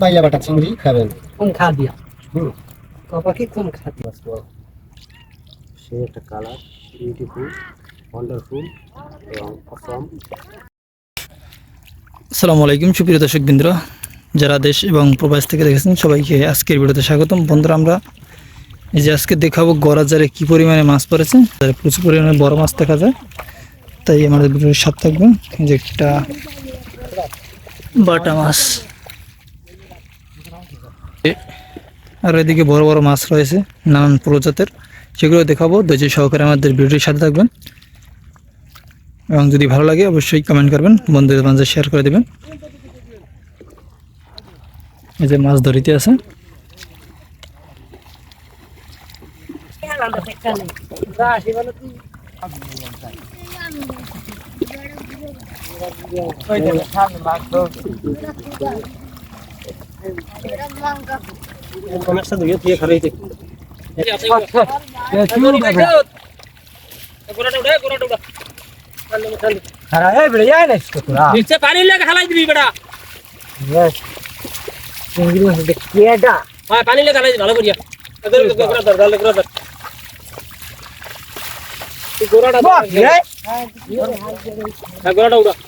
বাইলা বাটা চিংড়ি খাবেন। কম খা দিয়া হুম কপাকে কম খা দিয়া সে একটা কালার বিউটিফুল ওয়ান্ডারফুল এবং অসম আসসালামু আলাইকুম সুপ্রিয় দর্শক বিন্দুরা যারা দেশ এবং প্রবাস থেকে দেখেছেন সবাইকে আজকের ভিডিওতে স্বাগতম। বন্ধুরা আমরা এই যে আজকে দেখাবো গড়াজারে কি পরিমাণে মাছ পড়েছে। তার প্রচুর পরিমাণে বড় মাছ দেখা যায়। তাই আমাদের ভিডিওর সাথে থাকবেন। যে একটা বাটা মাছ। এ- আর এদিকে বড় বড় মাছ রয়েছে নানান প্রজাতের। সেগুলো দেখাবো ধৈর্য সহকারে আমাদের ভিডিওটির সাথে থাকবেন। এবং যদি ভালো লাগে অবশ্যই কমেন্ট করবেন বন্ধুদের মাঝে শেয়ার করে দেবেন। এই যে মাছ ধরিতে আছে। দিয়ে দিয়ে খারাইতে খারা এ বড় যায় না ইসকো তোরা পানি লেগে হালাই দিবি বেটা চিংড়ি মাছ দেখি এটা হ্যাঁ পানি লেগে হালাই দিবি ভালো করিয়া এদের গোড়া ধর ডালে গোড়া ধর তুই গোড়াটা ধর বাহ রে হ্যাঁ গোড়াটা উড়া পাঁচটি ধরছি তোরা কি করছ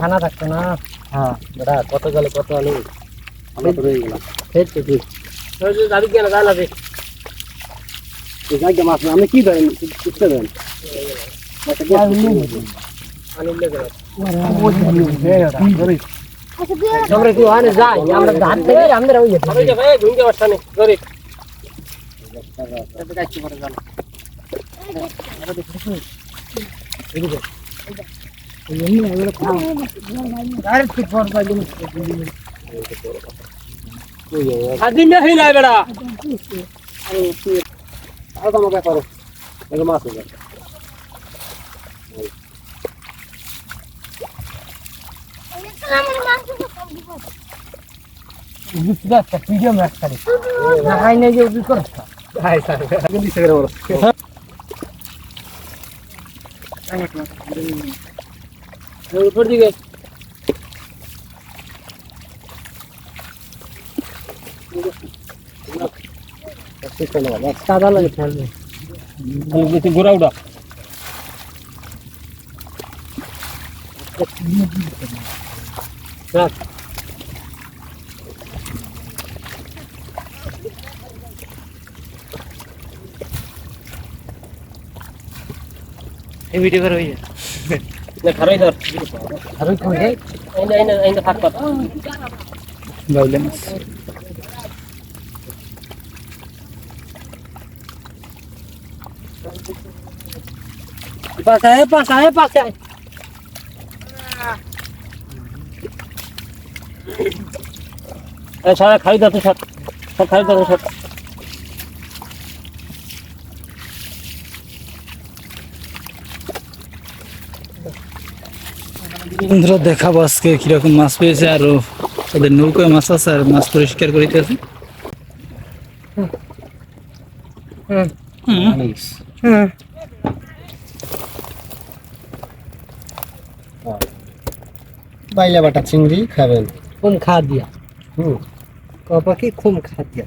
খানা থাকতো না। হ্যাঁ। বড়া কত গেলে কত আলু? আমরা তো রয়ে গেলাম। সেই তো ঠিক ওই যে যাবি কেন জানা দে এই জায়গা মাছ আমি কি দেন? কিচ্ছে দেন? পানি লেগে আমরা কি ওখানে যাই। আমরা ধান থেকে আমরা ওই সবাই যে ভাই ঘুমকে বসা নেই ধরে আদিন না হই নাই বেটা আর তো আমাকে পারো এগুলো মাছ হবে ম্যাচ করে না খাই নাই যে উবি করছ হাই স্যার দিছে করে বড় উপর দিকে। সাদা লাগে ফেলবে ঘোরা উড়া এই ভিডিও করে হইছে না সারা খাই দাও তো সব সব খাই দাও সব বন্ধুরা দেখাবো আজকে কীরকম মাছ পেয়েছে আর ওদের নৌকায় মাছ আছে আর মাছ পরিষ্কার করিতে আছে বাইলা বাটা চিংড়ি খাবেন। কম খা দিয়া হুম। কপাকে কম খা দিয়া